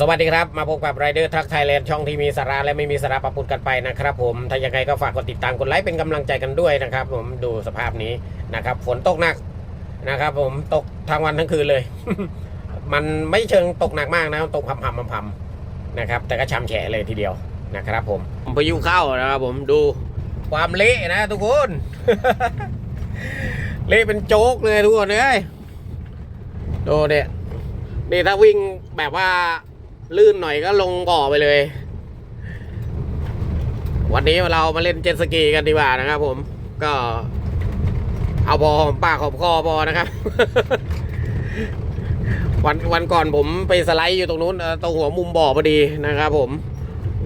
สวัสดีครับ มาพบกับไรเดอร์ทักไทยแลนด์ช่องที่มีสาระและไม่มีสาระปะปนกันไปนะครับผม ถ้ายังไงก็ฝากกดติดตามกดไลค์เป็นกำลังใจกันด้วยนะครับ ผมดูสภาพนี้นะครับ ฝนตกหนักนะครับ ผมตกทั้งวันทั้งคืนเลย มันไม่เชิงตกหนักมากนะตกพำพำพำพำนะครับ แต่ก็ช้ำแฉะเลยทีเดียวนะครับ ผมพายุเข้านะครับ ผมดูความเละนะทุกคนเละเป็นโจ๊กเลยทุกคนเลยดูเนี่ยนี่ถ้าวิ่งแบบว่า ลื่นหน่อยก็ลงบ่อไปเลย วันนี้เรามาเล่นเจ็ตสกีกันดีกว่านะครับผม ก็เอาพอหอมปากหอมคอพอนะครับ วันวันก่อนผมไปสไลด์อยู่ตรงนู้นตรงหัวมุมบ่อพอดีนะครับผม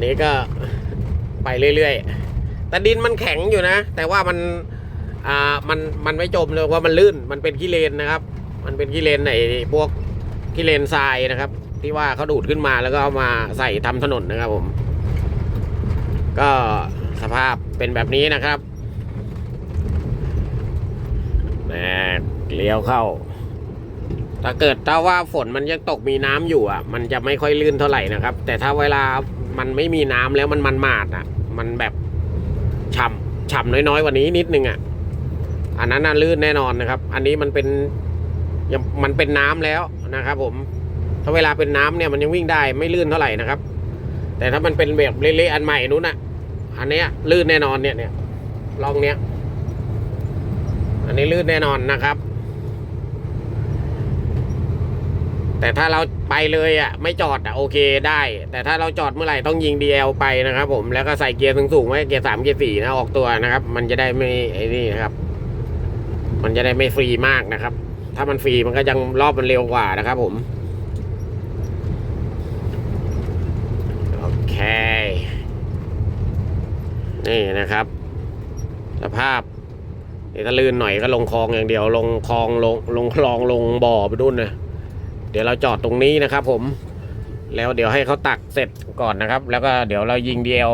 นี่ก็ไปเรื่อยๆ แต่ดินมันแข็งอยู่นะ แต่ว่ามันอ่ามันมันไม่จมเลยว่ามันลื่นมันเป็นขี้เลนนะครับ มันเป็นขี้เลนไหนพวกขี้เลนทรายนะครับ ที่ว่าเขาดูดขึ้นมาแล้วก็เอามาใส่ทำถนนนะครับผม ก็สภาพเป็นแบบนี้นะครับแหมเลี้ยวเข้า ถ้าเกิดถ้าว่าฝนมันยังตกมีน้ำอยู่อะ มันจะไม่ค่อยลื่นเท่าไหร่นะครับ แต่ถ้าเวลามันไม่มีน้ำแล้วมันมันมาดอะ มันแบบฉ่ำฉ่ำน้อยๆกว่านี้นิดนึงอะ อันนั้นน่ะลื่นแน่นอนนะครับ อันนี้มันเป็นยังมันเป็นน้ำแล้วนะครับผม ถ้าเวลาเป็นน้ำเนี่ยมันยังวิ่งได้ไม่ลื่นเท่าไหร่นะครับ แต่ถ้ามันเป็นแบบเละๆอันใหม่นู้นน่ะ อันเนี้ยลื่นแน่นอนเนี่ยเนี่ยลองเนี้ย อันนี้ลื่นแน่นอนนะครับ แต่ถ้าเราไปเลยอะ ไม่จอดอะโอเคได้ แต่ถ้าเราจอดเมื่อไหร่ต้องยิง DL ไปนะครับ ผมแล้วก็ใส่เกียร์สูงๆไว้เกียร์สามเกียร์สี่นะออกตัวนะครับ มันจะได้ไม่ไอ้นี่นะครับ มันจะได้ไม่ฟรีมากนะครับ ถ้ามันฟรีมันก็ยังรอบมันเร็วกว่านะครับ ผม โอเค นี่นะครับ สภาพถ้าลื่นหน่อยก็ลงคลองอย่างเดียว ลงคลองลงลงคลองลงบ่อไปดุนนะเดี๋ยวเราจอดตรงนี้นะครับผม แล้วเดี๋ยวให้เขาตักเสร็จก่อนนะครับ แล้วก็เดี๋ยวเรายิงเดียว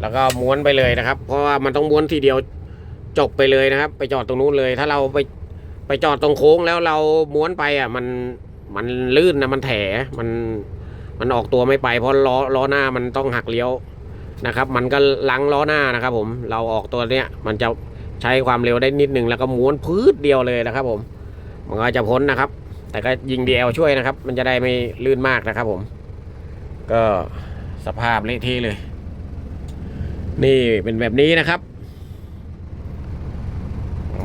แล้วก็ม้วนไปเลยนะครับ เพราะว่ามันต้องม้วนทีเดียวจบไปเลยนะครับ ไปจอดตรงนู้นเลย ถ้าเราไปไปจอดตรงโค้งแล้วเราม้วนไปอะ มันมันลื่นนะมันแถมัน มันออกตัวไม่ไปเพราะล้อล้อหน้ามันต้องหักเลี้ยวนะครับ มันก็ลังล้อหน้านะครับ ผมเราออกตัวเนี้ยมันจะใช้ความเร็วได้นิดนึงแล้วก็ม้วนพืดเดียวเลยนะครับ ผมมันก็จะพ้นนะครับ แต่ก็ยิงดีเอลช่วยนะครับ มันจะได้ไม่ลื่นมากนะครับ ผม ก็สภาพเละเที่เลย นี่เป็นแบบนี้นะครับ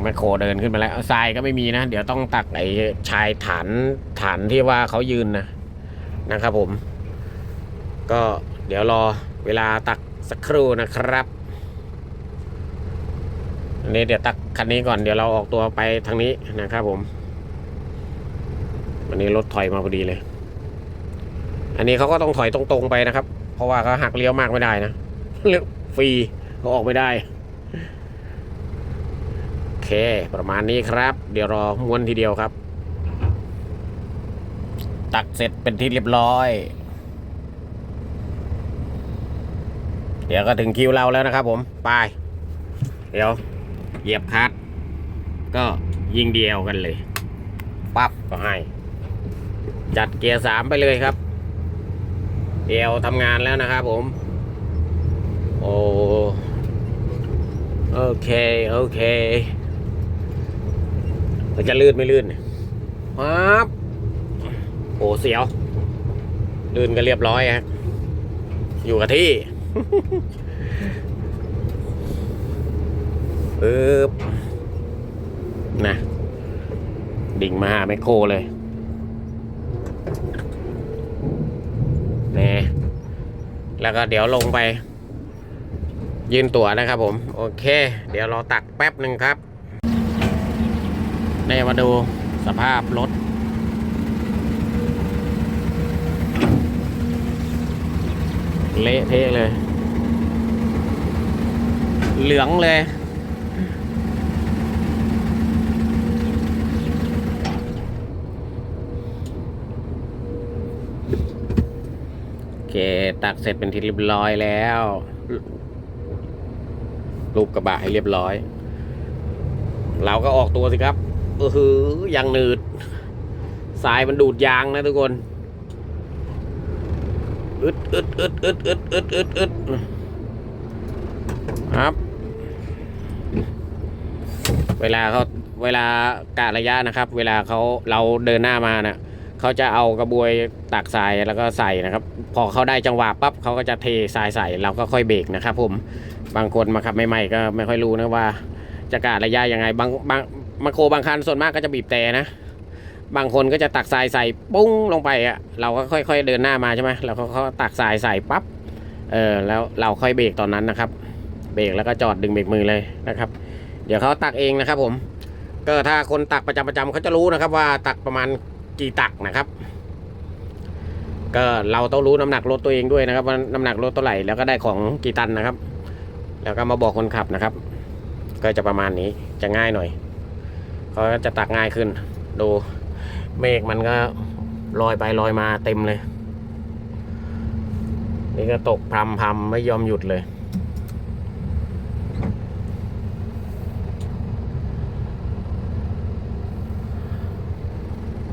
แมคโครเดินขึ้นมาแล้วทรายก็ไม่มีนะ เดี๋ยวต้องตักไอ้ชายฐานฐานที่ว่าเขายืนนะ นะครับผม ก็เดี๋ยวรอเวลาตักสักครู่นะครับอันนี้เดี๋ยวตักคันนี้ก่อนเดี๋ยวเราออกตัวไปทางนี้นะครับผมวันนี้รถถอยมาพอดีเลย อันนี้เขาก็ต้องถอยตรงๆไปนะครับ เพราะว่าเขาหักเลี้ยวมากไม่ได้นะเลี้ยวฟรีเขาออกไม่ได้โอเค ประมาณนี้ครับ เดี๋ยวรอม้วนทีเดียวครับ ตักเสร็จเป็นที่เรียบร้อย เดี๋ยวก็ถึงคิวเราแล้วนะครับผมไปเดี๋ยวเหยียบคัดก็ยิงเดียวกันเลย ปั๊บก็ให้ จัดเกียร์สามไปเลยครับ เดียวทำงานแล้วนะครับผม โอ้โอเค โอเคจะลื่นไม่ลื่นปั๊บ โอ้เสียวลื่นก็เรียบร้อยฮะอยู่กับที่ปึ๊บนะ ดิ่งมาหาแมคโครเลยนี่แล้วก็เดี๋ยวลงไป ยืนตั๋วนะครับผม โอเค เดี๋ยวรอตักแป๊บหนึ่งครับได้มาดูสภาพรถ เละเทะเลย เหลืองเลย โอเค ตักเสร็จเป็นที่เรียบร้อยแล้วรูปกระบะให้เรียบร้อย เราก็ออกตัวสิครับเออหือยังหนืด สายมันดูดยางนะทุกคน อึดอึดอึดอึดอึดอึดอึดครับ เวลาเขาเวลากะระยะนะครับ เวลาเขาเราเดินหน้ามานะ่ะเขาจะเอากระบวยตักทรายแล้วก็ใส่นะครับ พอเขาได้จังหวะปั๊บเขาก็จะเททรายใส่เราก็ค่อยเบรกนะครับ ผมบางคนมาขับใหม่ๆก็ไม่ค่อยรู้นะว่าจะกะระยะยังไงบางบางมาโคบางคันส่วนมากก็จะบีบแต่นะ บางคนก็จะตักทรายใส่ปุ้งลงไปอะเราก็ค่อย ๆ เดินหน้ามาใช่ไหมเราก็เขาตักทรายใส่ปั๊บเออแล้วเราค่อยเบรกตอนนั้นนะครับ เบรกแล้วก็จอดดึงเบรกมือเลยนะครับ เดี๋ยวเขาตักเองนะครับผมก็ถ้าคนตักประจำประจำเขาจะรู้นะครับ ว่าตักประมาณกี่ตักนะครับ ก็เราต้องรู้น้ำหนักรถตัวเองด้วยนะครับว่าน้ำหนักรถเท่าไหร่แล้วก็ได้ของกี่ตันนะครับ แล้วก็มาบอกคนขับนะครับ ก็จะประมาณนี้จะง่ายหน่อยเขาก็จะตักง่ายขึ้นดู เมฆมันก็ลอยไปลอยมาเต็มเลย นี่ก็ตกพรำพรำไม่ยอมหยุดเลย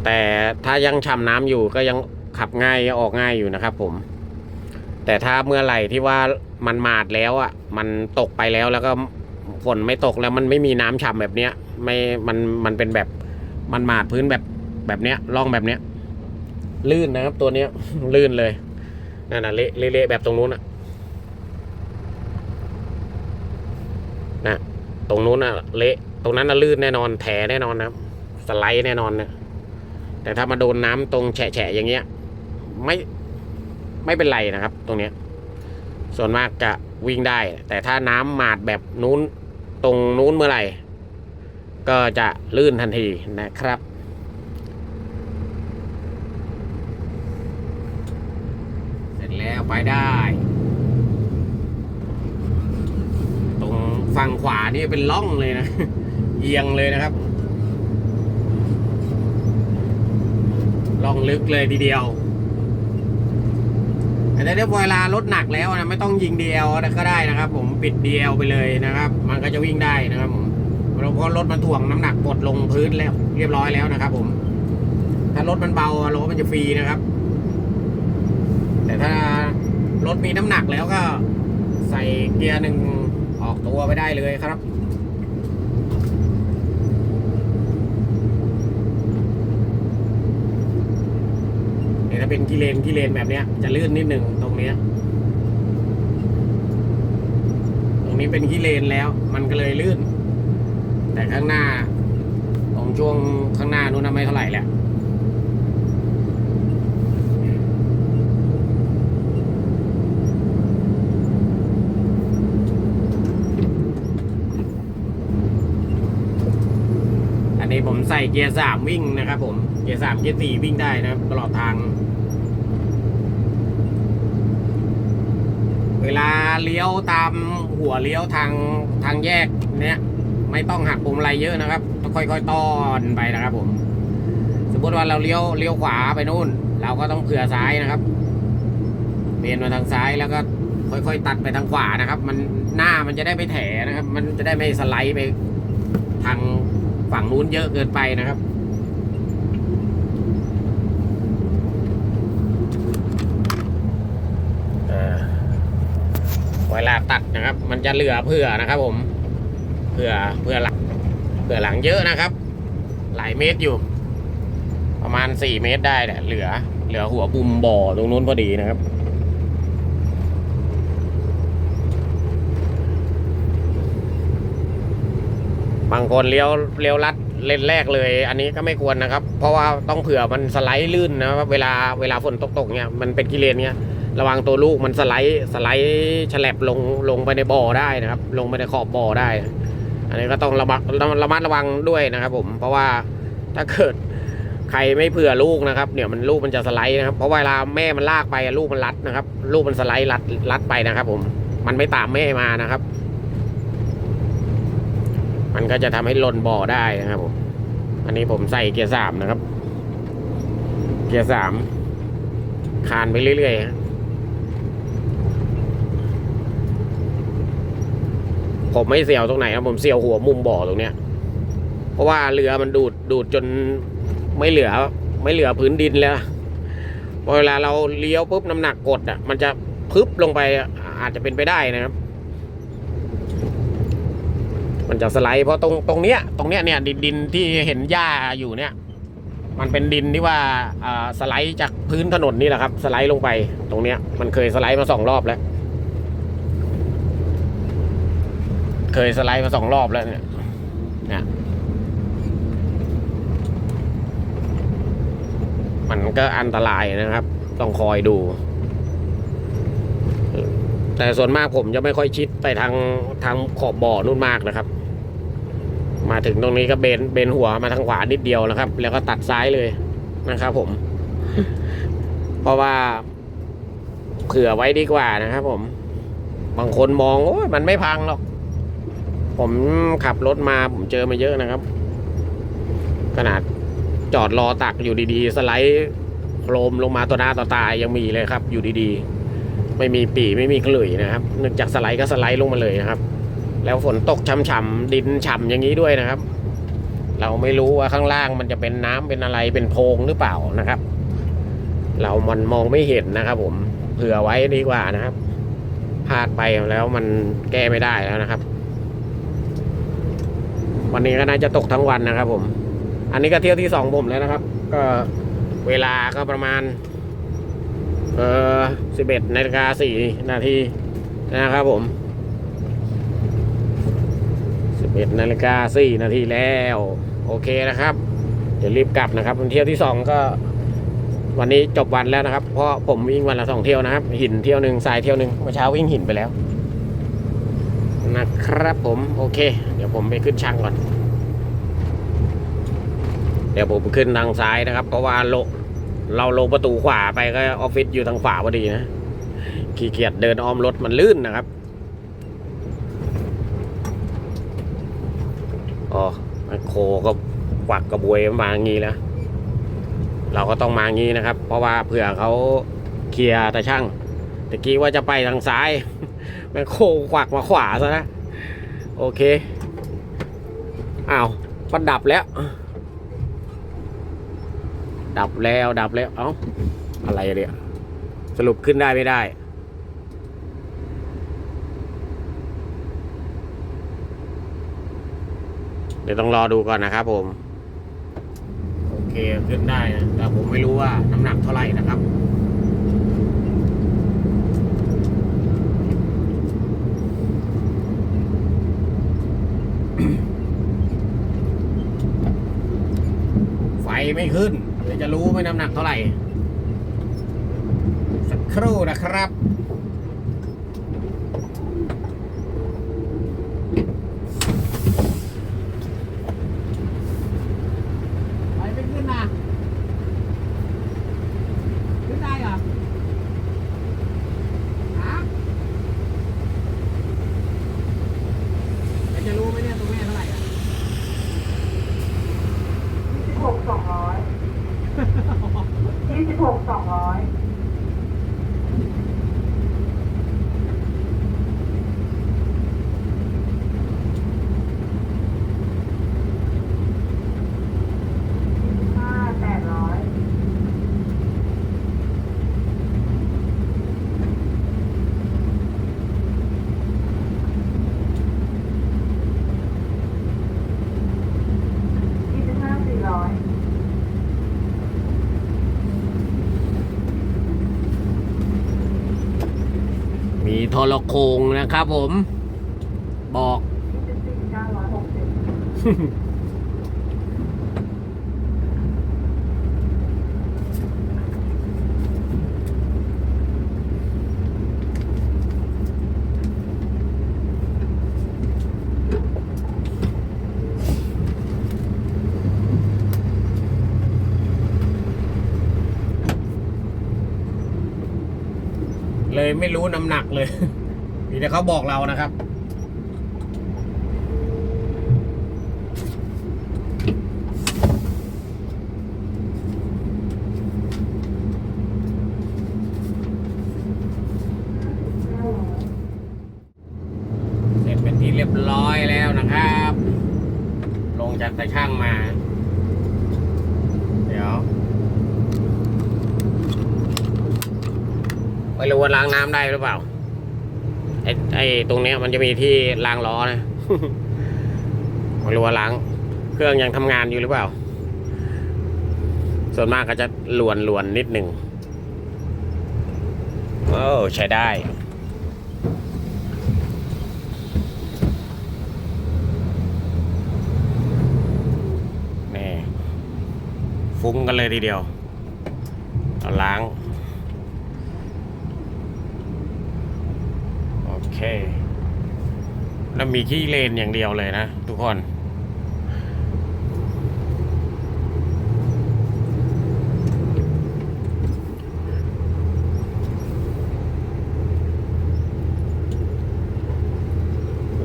แต่ถ้ายังช่ำน้ำอยู่ก็ยังขับง่ายออกง่ายอยู่นะครับผม แต่ถ้าเมื่อไหร่ที่ว่ามันมาดแล้วอะ มันตกไปแล้วแล้วก็ฝนไม่ตกแล้วมันไม่มีน้ำฉ่ำแบบเนี้ย ไม่มันมันเป็นแบบมันมาดพื้นแบบ แบบเนี้ยร่องแบบเนี้ย ลื่นนะครับตัวเนี้ย ลื่นเลยนั่นน่ะเละเละแบบตรงนู้นอะนะตรงนู้นอะ เละตรงนั้นน่ะลื่นแน่นอนแถแน่นอนนะครับสไลด์แน่นอนนะแต่ถ้ามาโดนน้ำตรงแฉะอย่างเงี้ย ไม่ไม่เป็นไรนะครับ ตรงเนี้ย ส่วนมากจะวิ่งได้ แต่ถ้าน้ำหมาดแบบนู้นตรงนู้นเมื่อไหร่ ก็จะลื่นทันทีนะครับ เสร็จ แล้วไปได้ ตรงฝั่งขวานี่เป็นล่องเลยนะ เอียงเลยนะครับล่องลึกเลยทีเดียวแต่ถ้าเวลารถหนักแล้วนะไม่ต้องยิงเดียวก็ได้นะครับ ผมปิดเดียวไปเลยนะครับ มันก็จะวิ่งได้นะครับผมเพราะรถมันถ่วงน้ำหนักกดลงพื้นแล้ว เรียบร้อยแล้วนะครับ ผม ถ้ารถมันเบารถมันจะฟรีนะครับ แต่ถ้า รถมีน้ำหนักแล้วก็ใส่เกียร์หนึ่งออกตัวไปได้เลยครับเนี่ยถ้าเป็นกิเลนกิเลนแบบเนี้ย จะลื่นนิดหนึ่งตรงเนี้ย ตรงนี้เป็นกิเลนแล้ว มันก็เลยลื่น แต่ข้างหน้า ตรงช่วงข้างหน้านู้นไม่เท่าไหร่แหละ ผมใส่เกียร์สามวิ่งนะครับผม เกียร์สามเกียร์สี่วิ่งได้นะครับตลอดทาง เวลาเลี้ยวตามหัวเลี้ยวทางทางแยกเนี้ยไม่ต้องหักปุ่มอะไรเยอะนะครับ ค่อยๆต้อนไปนะครับผม สมมติว่าเราเลี้ยวเลี้ยวขวาไปนู่น เราก็ต้องเผื่อซ้ายนะครับเปลี่ยนมาทางซ้ายแล้วก็ค่อยๆ ตัดไปทางขวานะครับ มันหน้ามันจะได้ไม่แถนะครับ มันจะได้ไม่สไลด์ไปทาง ฝั่งนู้นเยอะเกินไปนะครับ เวลาตัดนะครับ มันจะเหลือเผื่อนะครับ ผม เผื่อเผื่อหลังเผื่อหลังเยอะนะครับ หลายเมตรอยู่ ประมาณสี่เมตรได้แหละเหลือ เหลือหัวบุมบ่อตรงนู้นพอดีนะครับ บางคนเลี้ยวเลี้ยวลัดเลนแรกเลย อันนี้ก็ไม่ควรนะครับ เพราะว่าต้องเผื่อมันสไลด์ลื่นนะเวลาเวลาฝนตกๆเนี่ยมันเป็นกิเลนเนี่ยระวังตัวลูกมันสไลด์สไลด์ฉลับลงลงไปในบ่อได้นะครับ ลงไปในขอบบ่อได้ อันนี้ก็ต้องระมัดระมัดระวังด้วยนะครับ ผม เพราะว่าถ้าเกิดใครไม่เผื่อลูกนะครับเดี๋ยวมันลูกมันจะสไลด์นะครับ เพราะเวลาแม่มันลากไปลูกมันรัดนะครับ ลูกมันสไลด์รัดรัดไปนะครับ ผม มันไม่ตามแม่มานะครับ มันก็จะทำให้หล่นบ่อได้นะครับผม อันนี้ผมใส่เกียร์สามนะครับ เกียร์สามคานไปเรื่อยๆผมไม่เสียวตรงไหนครับผมเสียวหัวมุมบ่อตรงเนี้ย เพราะว่าเรือมันดูดดูดจนไม่เหลือ ไม่เหลือพื้นดินแล้วเวลาเราเลี้ยวปุ๊บน้ำหนักกดอะ มันจะพึบลงไปอาจจะเป็นไปได้นะครับ มันจะสไลด์เพราะตรงตรงเนี้ยตรงเนี้ยเนี่ยดินดินที่เห็นหญ้าอยู่เนี่ย มันเป็นดินที่ว่าอ่าสไลด์จากพื้นถนนนี่แหละครับ สไลด์ลงไปตรงเนี้ย มันเคยสไลด์มาสองรอบแล้ว เคยสไลด์มาสองรอบแล้วเนี่ยเนี่ยมันก็อันตรายนะครับ ต้องคอยดู แต่ส่วนมากผมจะไม่ค่อยชิดไปทางทางขอบบ่อนู่นมากนะครับ มาถึงตรงนี้ก็เบนเบนหัวมาทางขวานิดเดียวนะครับ แล้วก็ตัดซ้ายเลยนะครับ ผม เพราะว่าเผื่อไว้ดีกว่านะครับผม บางคนมองโอ้ยมันไม่พังหรอก ผมขับรถมาผมเจอมาเยอะนะครับ ขนาดจอดรอตักอยู่ดีๆ สไลด์โครมลงมาต่อหน้าต่อตายยังมีเลยครับ อยู่ดีๆ ไม่มีปีไม่มีขลุ่ยนะครับเนื่องจากสไลด์ก็สไลด์ลงมาเลยนะครับ แล้วฝนตกช่ำๆดินฉ่ำอย่างนี้ด้วยนะครับ เราไม่รู้ว่าข้างล่างมันจะเป็นน้ำเป็นอะไรเป็นโพรงหรือเปล่านะครับ เรามันมองไม่เห็นนะครับ ผมเผื่อไว้ดีกว่านะครับพลาดไปแล้วมันแก้ไม่ได้แล้วนะครับ วันนี้ก็น่าจะตกทั้งวันนะครับ ผม อันนี้ก็เที่ยวที่สองผมแล้วนะครับ ก็เวลาก็ประมาณ เออสิบเอ็ดนาฬิกาสี่นาทีนะครับผม เอ็ดนาฬิกาสี่นาทีแล้ว โอเคนะครับ เดี๋ยวรีบกลับนะครับเที่ยวที่สองก็ วันนี้จบวันแล้วนะครับ เพราะผมวิ่งวันละสองเที่ยวนะครับ หินเที่ยวหนึ่งทรายเที่ยวหนึ่งเมื่อเช้าวิ่งหินไปแล้ว นะครับผมโอเค เดี๋ยวผมไปขึ้นช่างก่อน เดี๋ยวผมขึ้นทางซ้ายนะครับ เพราะว่าโลเราลงประตูขวาไปก็ออฟฟิศอยู่ทางขวาพอดีนะขี้เกียจเดินอ้อมรถมันลื่นนะครับ อ๋อโคก็กวักกระบวยมางี้แล้วเราก็ต้องมางี้นะครับ เพราะว่าเผื่อเขาเคลียร์แต่ช่างตะกี้ว่าจะไปทางซ้ายแมคโครกวักมาขวาซะนะโอเคอ้าวมันดับแล้ว ดับแล้วดับแล้วเอ้าอะไรเนี่ยสรุปขึ้นได้ไม่ได้ เดี๋ยวต้องรอดูก่อนนะครับผม โอเคขึ้นได้นะแต่ผมไม่รู้ว่าน้ำหนักเท่าไหร่นะครับไฟไม่ขึ้นเดี๋ยวจะรู้ไหมน้ำหนักเท่าไหร่ สักครู่นะครับ ไฟไม่ขึ้นนะขึ้นได้เหรอฮะแล้วจะรู้ไหมเนี่ยตรงนี้เท่าไหร่อะ ยี่สิบหกสองร้อยยี่สิบหกสองร้อย ห้าแปดร้อย ยี่สิบห้าสี่ร้อย มี โทรโคงนะครับผม บอกเลยไม่รู้น้ำหนักเลย มีแต่เขาบอกเรานะครับ เสร็จเป็นที่เรียบร้อยแล้วนะครับ ลงจากตะช่างมา เดี๋ยวไม่รู้ว่าล้างน้ำได้หรือเปล่า ไอ้ไอ้ตรงเนี้ยมันจะมีที่ล้างล้อนะไม่รู้ว่าล้าง เครื่องยังทำงานอยู่หรือเปล่า ส่วนมากก็จะลวนลวนๆนิดหนึ่งโอ้ใช้ได้นี่ฟุ้งกันเลยทีเดียว เอาล้าง โอเค แล้วมีขี้เลนอย่างเดียวเลยนะทุกคน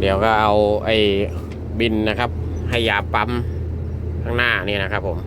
เดี๋ยวก็เอาไอ้บินนะครับ ให้ยาปั๊มข้างหน้านี่นะครับผม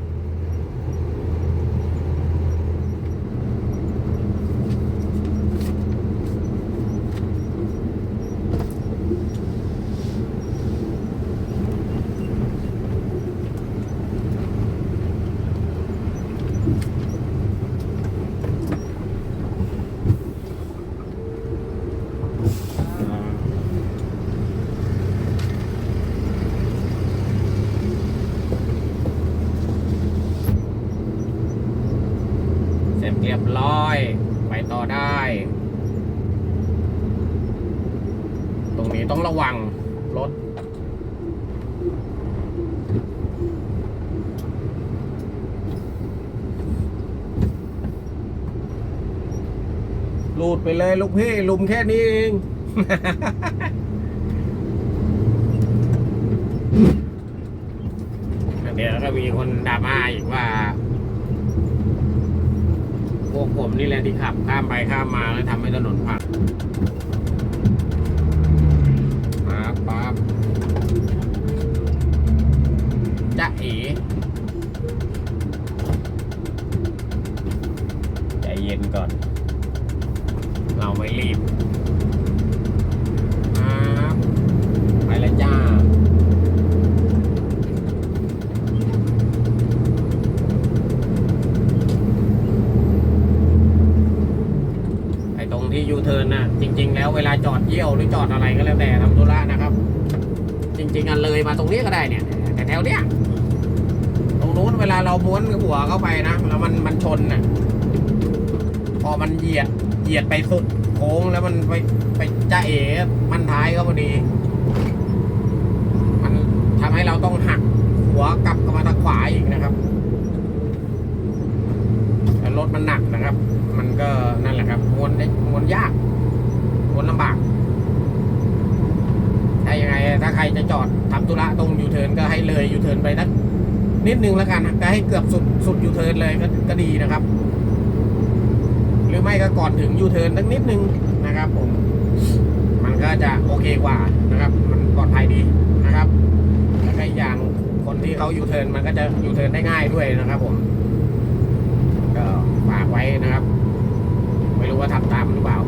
เสร็จเรียบร้อย ไปต่อได้ ตรงนี้ต้องระวังรถลูดไปเลยลูกพี่ลุมแค่นี้เอง เดี๋ยวก็มีคนดราม่าอีกว่า พวกผมนี่แหละที่ขับข้ามไปข้ามมาแล้วทำให้ถนนพังมาปั๊บจะเอ๋ใจเย็นก่อน เราไม่รีบครับไปแล้วจ้า ไอ้ตรงที่ยูเทิร์นน่ะ จริง ๆ แล้วเวลาจอดเยี่ยวหรือจอดอะไรก็แล้วแต่ทำธุระนะครับ จริง ๆ อันเลยมาตรงนี้ก็ได้ เนี่ย แต่แถวเนี้ยตรงนู้นเวลาเราม้วนหัวเข้าไปนะแล้วมันมันชนน่ะ พอมันเหยียดเหยียดไปสุดโค้งแล้วมันไปไปจ้าเอ๋มันท้ายเขาพอดี มันทำให้เราต้องหักหัวกลับเข้ามาทางขวาอีกนะครับรถมันหนักนะครับ มันก็นั่นแหละครับม้วนได้ม้วนยากม้วนลำบาก ถ้ายังไงถ้าใครจะจอดทำธุระตรงยูเทิร์นก็ให้เลยยูเทิร์นไปสักนิดนึงแล้วกันนะก็ให้เกือบสุดสุดยูเทิร์นเลยก็ก็ดีนะครับ หรือไม่ก็ก่อนถึงยูเทิร์นสักนิดนึงนะครับ ผม มันก็จะโอเคกว่านะครับ มันปลอดภัยดีนะครับแล้วก็อีกอย่างคนที่เขายูเทิร์นมันก็จะยูเทิร์นได้ง่ายด้วยนะครับ ผม ก็ฝากไว้นะครับ ไม่รู้ว่าทำตามหรือเปล่า